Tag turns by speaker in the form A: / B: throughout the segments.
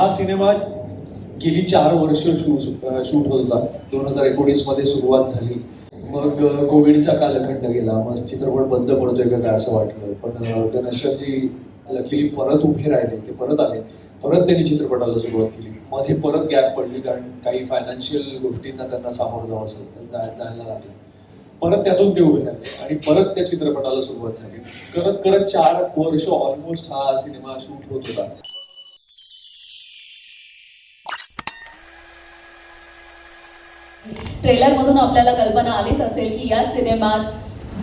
A: हा सिनेमा गेली चार वर्ष शूट शूट होत होता. दोन हजार एकोणीसमध्ये सुरुवात झाली. मग कोविडचा कालखंड गेला. मग चित्रपट बंद पडतोय का काय असं वाटलं. पण गणेशजी लकीली परत उभे राहिले. ते परत आले. परत त्यांनी चित्रपटाला सुरुवात केली. मध्ये परत गॅप पडली कारण काही फायनान्शियल गोष्टींना त्यांना सामोरं जावं असं जायला लागलं. परत त्यातून ते उभे राहिले. आणि परत त्या चित्रपटाला सुरुवात झाली. करत करत चार वर्ष ऑलमोस्ट हा सिनेमा शूट होत होता.
B: ट्रेलरमधून आपल्याला कल्पना आलीच असेल की या सिनेमात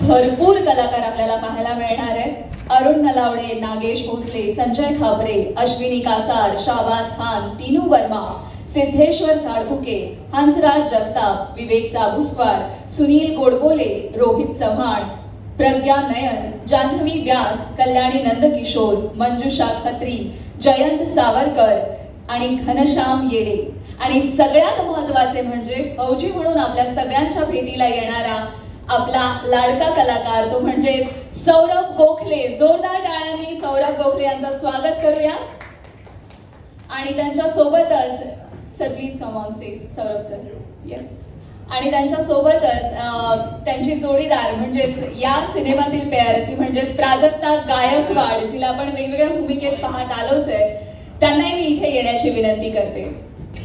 B: भरपूर कलाकार आपल्याला पाहायला मिळणार आहेत. अरुण नलावडे नागेश भोसले संजय खाबरे अश्विनी कासार शाबाज खान तीनू वर्मा सिद्धेश्वर साळपुके हंसराज जगताप विवेक चाबुस्वार सुनील गोडबोले रोहित चव्हाण प्रज्ञा नयन जान्हवी व्यास कल्याणी नंदकिशोर मंजुषा खत्री जयंत सावरकर आणि घनश्याम येडे. आणि सगळ्यात महत्त्वाचे म्हणजे फौजी म्हणून आपल्या सगळ्यांच्या भेटीला येणारा आपला लाडका कलाकार तो म्हणजेच सौरभ गोखले. जोरदार टाळ्यांनी सौरभ गोखले यांचं स्वागत करूया. आणि त्यांच्या सोबतच sir please come on stage Saurabh sir yes आणि त्यांच्या सोबतच त्यांची जोडीदार म्हणजेच या सिनेमातील पेअर ती म्हणजेच प्राजक्ता गायकवाड जिला आपण वेगवेगळ्या भूमिकेत पाहत आलोच आहे त्यांनाही मी इथे येण्याची विनंती करते.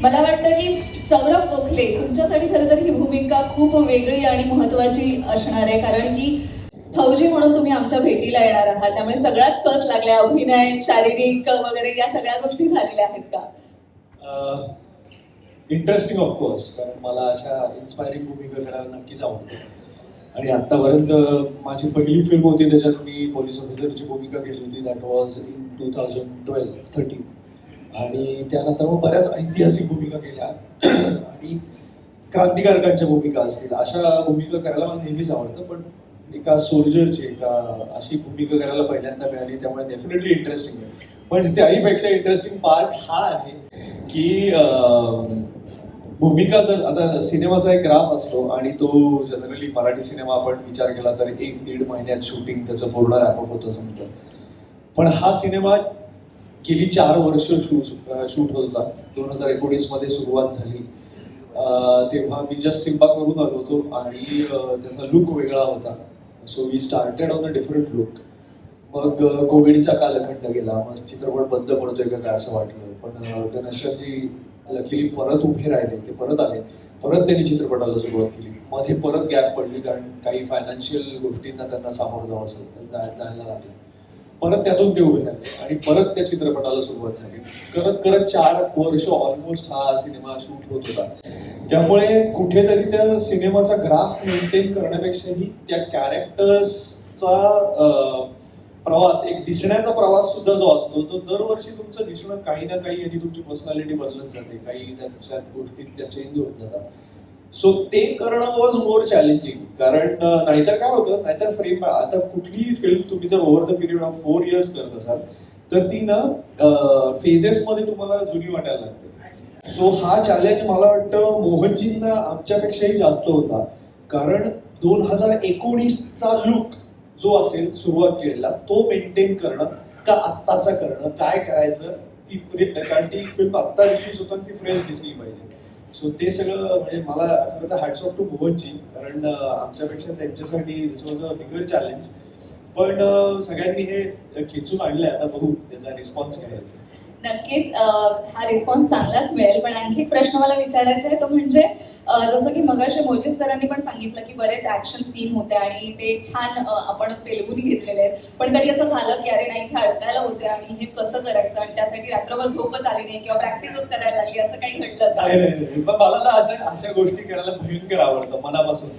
B: मला वाटतं की सौरभ गोखले तुमच्यासाठी खरं तर ही भूमिका खूप वेगळी आणि महत्वाची असणार आहे. कारण की फौजी म्हणून तुम्ही आमच्या भेटीला येणार आहात. त्यामुळे सगळ्याच कस लागल्या? अभिनय शारीरिक वगैरे या सगळ्या गोष्टी झालेल्या आहेत का?
A: इंटरेस्टिंग ऑफकोर्स कारण मला अशा इन्स्पायरिंग भूमिका करायला नक्कीच आवडते. आणि आत्तापर्यंत माझी पहिली फिल्म होती त्याच्यात मी पोलीस ऑफिसरची भूमिका केली होती. That was in two thousand twelve thirteen आणि त्यानंतर मग बऱ्याच ऐतिहासिक भूमिका केल्या. आणि क्रांतिकारकांच्या भूमिका असतील अशा भूमिका करायला मला नेहमीच आवडतं पण एका सोल्जरची एका अशी भूमिका करायला पहिल्यांदा मिळाली त्यामुळे डेफिनेटली इंटरेस्टिंग आहे. पण त्याहीपेक्षा इंटरेस्टिंग पार्ट हा आहे की भूमिका जर आता सिनेमाचा एक ग्राफ असतो आणि तो जनरली मराठी सिनेमा आपण विचार केला तर एक दीड महिन्यात शूटिंग त्याचं पूर्ण रॅपअप होतं समजा. पण हा सिनेमा गेली चार वर्ष शूट शूट होत होता दोन हजार एकोणीसमध्ये सुरुवात झाली. तेव्हा मी जस्ट सिम्बा करून आलो होतो आणि त्याचा लुक वेगळा होता. So we started on a different look मग कोविडचा कालखंड गेला. मग चित्रपट बंद पडतोय का काय असं वाटलं. पण गणेशजी लकीली परत उभे राहिले. ते परत आले. परत त्यांनी चित्रपटाला सुरुवात केली. मध्ये परत गॅप पडली कारण काही फायनान्शियल गोष्टींना त्यांना सामोरं जावं असं जायला लागलं. परत त्यातून ते उभे राहिले. आणि परत त्या चित्रपटाला सुरुवात झाली. करत करत चार वर्ष ऑलमोस्ट हा सिनेमा शूट होत होता. त्यामुळे कुठेतरी त्या सिनेमाचा ग्राफ मेंटेन करण्यापेक्षाही त्या कॅरेक्टर्सचा प्रवास एक दिसण्याचा प्रवास सुद्धा जो असतो तो दरवर्षी तुमचं दिसणं काही ना काही आणि तुमची पर्सनॅलिटी बदलत जाते. काही त्या गोष्टी त्या चेंज होत जातात. सो ते करणं वॉज मोर चॅलेंजिंग कारण नाहीतर काय होतं नाहीतर फ्रेम आता कुठलीही फिल्म तुम्ही जर over the period of four years करत असाल तर ती ना फेजेस मध्ये तुम्हाला जुनी वाटायला लागते. सो हा चॅलेंज मला वाटतं मोहनजींना आमच्यापेक्षाही जास्त होता. कारण दोन हजार एकोणीसचा लुक जो असेल सुरुवात केलेला तो मेंटेन करणं का आत्ताचा करणं काय करायचं ती कारण ती फिल्म आत्ता रिलीज होताना ती फ्रेश दिसली पाहिजे. सो ते सगळं म्हणजे मला खरं तर हॅट्स ऑफ टू मोहनजी कारण आमच्यापेक्षा त्यांच्यासाठी दिस वॉज अ बिगर चॅलेंज पण सगळ्यांनी हे खेचून आणलंय आता बघू त्याचा रिस्पॉन्स काय आहे
B: नक्कीच हा रिस्पॉन्स चांगलाच मिळेल. पण आणखी एक प्रश्न मला विचारायचा आहे तो म्हणजे जसं की मगाशी मोजित सरांनी पण सांगितलं की बरेच ऍक्शन सीन होते आणि ते छान आपण पेलवून घेतलेले आहेत. पण कधी असं झालं की अरे नाही इथे अडकायला होते आणि हे कसं करायचं? आणि त्यासाठी रात्रभर झोपच आली नाही किंवा प्रॅक्टिसच करायला लागली असं काही घडलं का?
A: मला ना अशा अशा गोष्टी करायला भयंकर आवडतं मनापासून.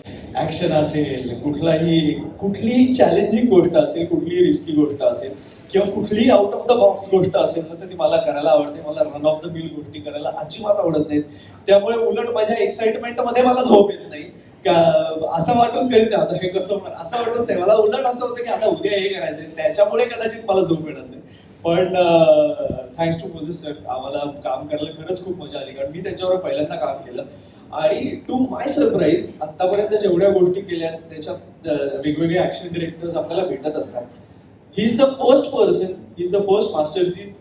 A: ऍक्शन असेल कुठलाही कुठलीही चॅलेंजिंग गोष्ट असेल कुठलीही रिस्की गोष्ट असेल किंवा कुठलीही आउट ऑफ द बॉक्स गोष्ट असेल ना तर ती मला करायला आवडते. मला रन ऑफ द मिल गोष्टी करायला अजिबात आवडत नाहीत. त्यामुळे उलट माझ्या एक्साइटमेंटमध्ये मला झोप येत नाही. का असं वाटून कधीच नाही. आता हे कसं होणार? असं वाटत नाही. मला उलट असं होतं की आता उद्या हे करायचंय. त्याच्यामुळे कदाचित मला झोप येणार नाही. पण थँक्स टू मोजेस सर आम्हाला काम करायला खरंच खूप मजा आली. कारण मी त्यांच्यावर पहिल्यांदा काम केलं. आणि टू माय सरप्राईज आतापर्यंत जेवढ्या गोष्टी केल्या त्याच्यात वेगवेगळे ऍक्शन डिरेक्टर्स आपल्याला भेटत असतात. He is the first person he is the first मास्टरजी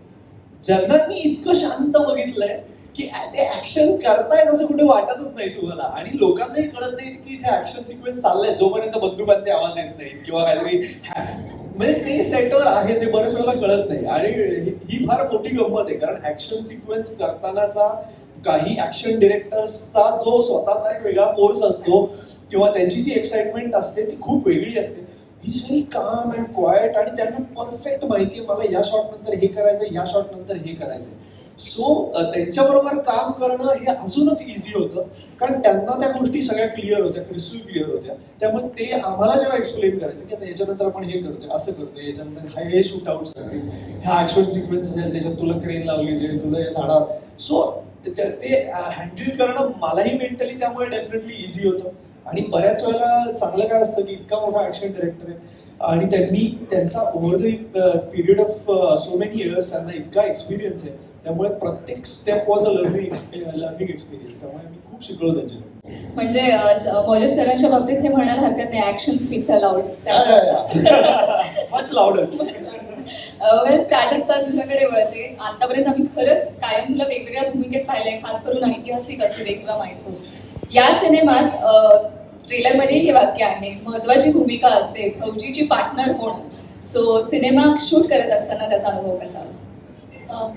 A: ज्यांना मी इतकं शांत बघितलंय की ते ऍक्शन करतायत असं कुठे वाटतच नाही तुम्हाला. आणि लोकांनाही कळत नाही की इथे ऍक्शन सिक्वेन्स चाललाय. जोपर्यंत बंदुकांचे आवाज येत नाहीत किंवा काहीतरी म्हणजे ते सेटवर आहे ते बऱ्याच वेळेला कळत नाही. आणि ही फार मोठी गंमत आहे. कारण ऍक्शन सिक्वेन्स करतानाचा काही ऍक्शन डिरेक्टर्सचा जो स्वतःचा एक वेगळा फोर्स असतो किंवा त्यांची जी एक्साइटमेंट असते ती खूप वेगळी असते. Is very calm and quiet आणि त्यांना परफेक्ट माहिती आहे मला या शॉट नंतर हे करायचं या शॉट नंतर हे करायचं सो त्यांच्याबरोबर काम करणं हे अजूनच इझी होतं कारण त्यांना त्या गोष्टी सगळ्या क्लिअर होत्या क्रिस्टल क्लिअर होत्या. त्यामुळे ते आम्हाला जेव्हा एक्सप्लेन करायचं की आता याच्यानंतर आपण हे करतोय असं करतोय याच्यानंतर हे शूट आउट्स असतील ह्या ऍक्शन सिक्वेन्स असेल त्याच्यात तुला क्रेन लावली जाईल तुला या झाडावर. सो ते हँडल करणं मलाही मेंटली त्यामुळे डेफिनेटली इझी होतं. आणि बऱ्याच वेळेला चांगलं काय असतं की इतका मोठा ऍक्शन डिरेक्टर आहे. आणि त्यांनी त्यांचा over the period of so many years त्यांना इतका एक्सपिरियन्स आहे. त्यामुळे प्रत्येक step was a learning learning experience त्यामुळे मी खूप शिकलो त्यांच्याकडे
B: म्हणजे मोजेस सरांच्या बाबतीत हे म्हणायला हरकत नाही. Action speaks aloud
A: much louder
B: well Prajakta तुझ्याकडे वळते. आतापर्यंत आम्ही खरंच कायम तुला वेगवेगळ्या भूमिकेत पाहिलंय खास करून ऐतिहासिक असू दे किंवा माहिती. या सिनेमात ट्रेलरमध्ये हे वाक्य आहे महत्वाची भूमिका असते फौजीची पार्टनर होणं. सो सिनेमा शूट करत असताना त्याचा अनुभव कसा?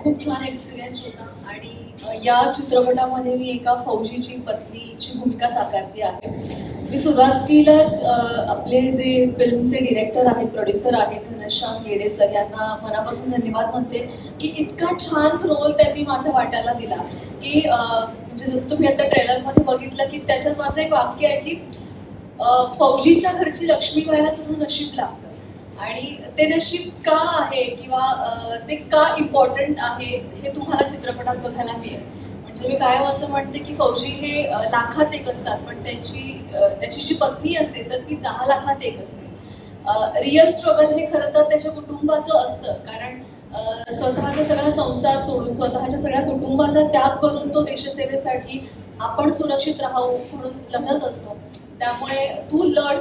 C: खूप छान एक्सपिरियन्स होता. आणि या चित्रपटामध्ये मी एका फौजीची पत्नीची भूमिका साकारते आहे. मी सुरुवातीलाच आपले जे फिल्मचे डिरेक्टर आहेत प्रोड्युसर आहेत घनश्याम येडे सर यांना मनापासून धन्यवाद म्हणते की इतका छान रोल त्यांनी माझ्या वाट्याला दिला. की म्हणजे जसं तुम्ही आता ट्रेलरमध्ये बघितलं की त्याच्यात माझं एक वाक्य आहे की फौजीच्या घरची लक्ष्मी व्हायला सुद्धा नशीब लागतं. आणि ते नशीब का आहे किंवा ते का इम्पॉर्टंट आहे हे तुम्हाला चित्रपटात बघायला मिळेल. म्हणजे मी कायम असं म्हणते की फौजी हे लाखात एक असतात पण त्यांची त्याची जी पत्नी असते तर ती दहा लाखात एक असते. रिअल स्ट्रगल हे खरं तर त्याच्या कुटुंबाचं असतं कारण स्वतःचा सगळा संसार सोडून स्वतःच्या सगळ्या कुटुंबाचा त्याग करून तो देशसेवेसाठी आपण सुरक्षित राहावं म्हणून लढत असतो. त्यामुळे तू लढ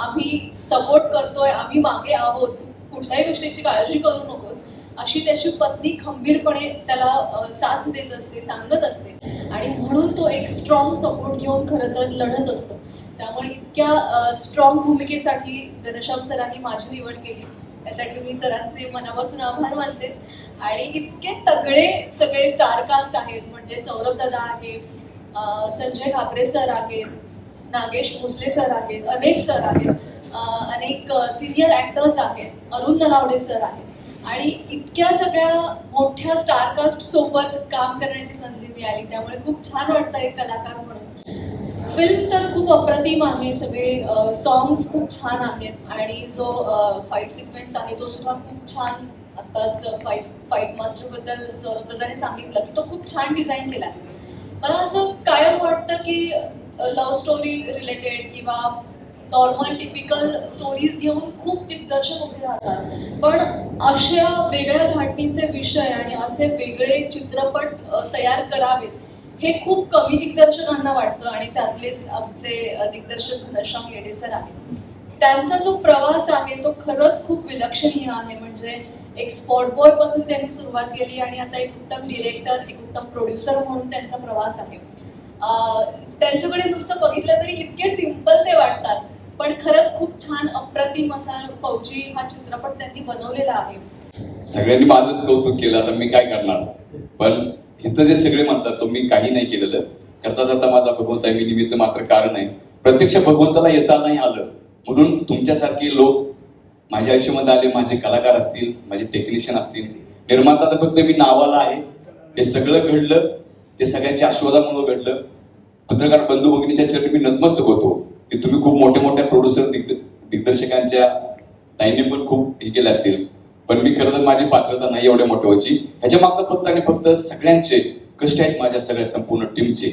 C: आम्ही सपोर्ट करतोय आम्ही मागे आहोत. तू कुठल्याही गोष्टीची काळजी करू नकोस. अशी त्याची पत्नी खंबीरपणे त्याला साथ देत असते सांगत असते. आणि म्हणून तो एक स्ट्रॉंग सपोर्ट घेऊन खरं तर लढत असतो. त्यामुळे इतक्या स्ट्रॉंग भूमिकेसाठी घनश्याम सरांनी माझी निवड केली. त्यासाठी मी सरांचे मनापासून आभार मानते. आणि इतके तगडे सगळे स्टारकास्ट आहेत. म्हणजे सौरभ दादा आहे संजय घाबरे सर आहेत नागेश भोसले सर आहेत अनेक सर आहेत अनेक सिनियर ऍक्टर्स आहेत अरुण नलावडे सर आहेत. आणि इतक्या सगळ्या मोठ्या स्टारकास्ट सोबत काम करण्याची संधी मिळाली त्यामुळे खूप छान वाटतं एक कलाकार म्हणून. फिल्म तर खूप अप्रतिम आहे सगळे सॉंग्स खूप छान आहेत आणि जो फाईट सिक्वेन्स आहे तो सुद्धा खूप छान आत्ताच फाईट फाईट मास्टरबद्दल सौरभ दादाने सांगितलं की तो खूप छान डिझाईन केला मला असं कायम वाटतं की लव्ह स्टोरी रिलेटेड किंवा नॉर्मल टिपिकल स्टोरीज घेऊन खूप दिग्दर्शक उभे राहतात. पण अशा वेगळ्या धाटणीचे विषय आणि असे वेगळे चित्रपट तयार करावेत हे खूप कमी दिग्दर्शकांना वाटतं आणि त्यातलेच आमचे दिग्दर्शक घनश्याम येडे सर आहेत. त्यांचा जो प्रवास आहे तो खरंच खूप विलक्षणीय आहे. म्हणजे एक स्पॉट बॉयपासून त्यांनी सुरुवात केली आणि आता एक उत्तम डिरेक्टर एक उत्तम प्रोड्युसर म्हणून त्यांचा प्रवास आहे. त्यांच्याकडे नुसतं बघितलं तरी इतके सिंपल ते वाटतात. पण खरंच खूप छान अप्रतिम असा फौजी हा चित्रपट त्यांनी बनवलेला आहे.
D: सगळ्यांनी माझंच कौतुक केलं आता मी काय करणार? पण इथं जे सगळे म्हणतात तो मी काही नाही केलेलं. करता जाता माझा भगवंत आहे मी निमित्त मात्र कारण आहे. प्रत्यक्ष भगवंताला येता नाही आलं. म्हणून तुमच्यासारखे लोक माझ्या आयुष्यामध्ये आले माझे कलाकार असतील माझे टेक्निशियन असतील. निर्माता तर फक्त मी नावाला आहे. हे सगळं घडलं. ते सगळ्यांच्या आशीर्वादामुळे घडलं. पत्रकार बंधू भगिनीच्या चरणी मी नतमस्तक होतो. की तुम्ही खूप मोठ्या मोठ्या प्रोड्युसर दिग्दर्शकांच्या ताईंनी पण खूप हे केले असतील. पण मी खरं तर माझी पात्रता नाही एवढ्या मोठ्या व्हायची ह्याच्या मागचं फक्त आणि फक्त सगळ्यांचे कष्ट आहेत माझ्या सगळ्या संपूर्ण टीमचे